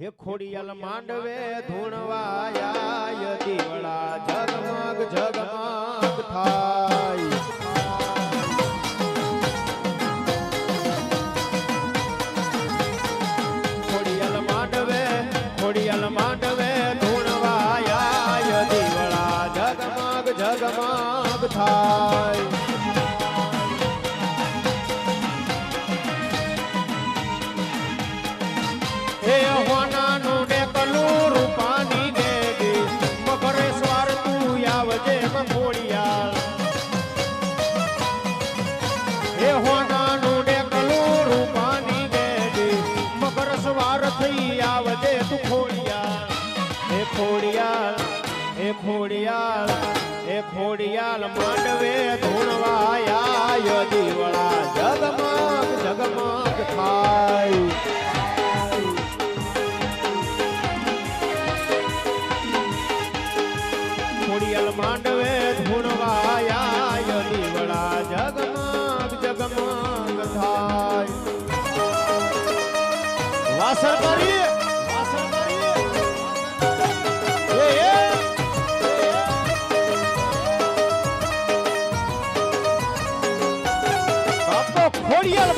હે ખોડિયાલ માંડવે ધૂણવાયા દીવડા જગમગ જગમગ થાય. ખોડિયાલ માંડવે ખોડિયાલ માંડવે ધૂણવાયા દીવડા જગમગ જગમગ થાય. હે હોનાનું ડેકલું રૂપાની દેવી મકર સ્વાર થઈ આવજે તું ખોડિયાલ હે ખોડિયાલ હે ખોડિયાલ હે ખોડિયાલ માંડવે ધૂણવાયા દીવડા. જગમગ જગમગ માંડવે ધૂણવાયા વાસણ કરી વાસણ કરી એ એ બાપો ખોડિયાલ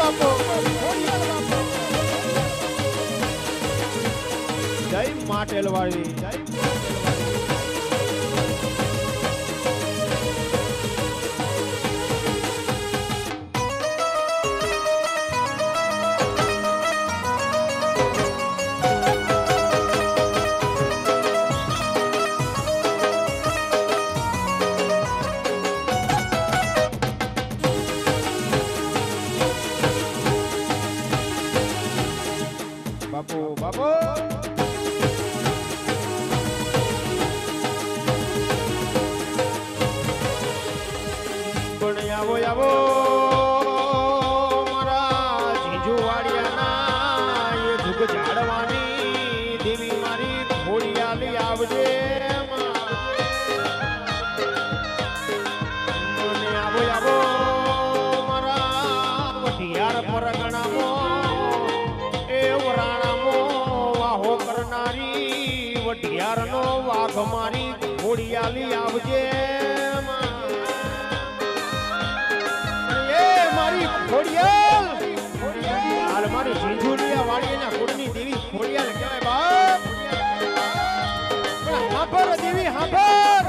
પણ આવો આવો. જીજુ વાડિયાના એ જુગ દેવી મારી ખોડિયાલી આવજે આવો આવો. મારા વઢિયાર વાહો કરનારી, વઢિયારનો વાઘ મારી ખોડિયાલી આવજે. ખોડિયાલ! હાલ મારી ઝીંઝુડિયા વાડીના કુળની દેવી ખોડિયાલ કહેવાય બાપ. હાંભર દેવી હાફર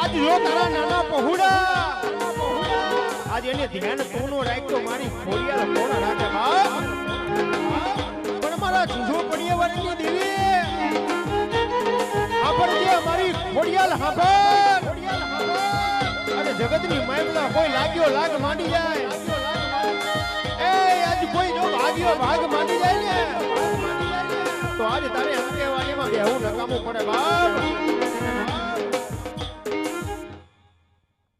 આજ જો તારા નાના પહુડા આજ એને ધ્યાન તું રાખ્યો મારી ખોડિયાલ કોણ રાખે બાપ? પણ મારા ઝીંઝુ પડિયા વાડીની દેવી. હાફર જે મારી ખોડિયાલ અરે જગતની મહેમલા કોઈ લાગ્યો લાગ માંડી જાય. એ, આજ કોઈ જો ભાગ્યો ભાગ માંડી જાય ને. તો આજ તારે અંકેવાણીમાં બેહું નકામું પડે બાપ.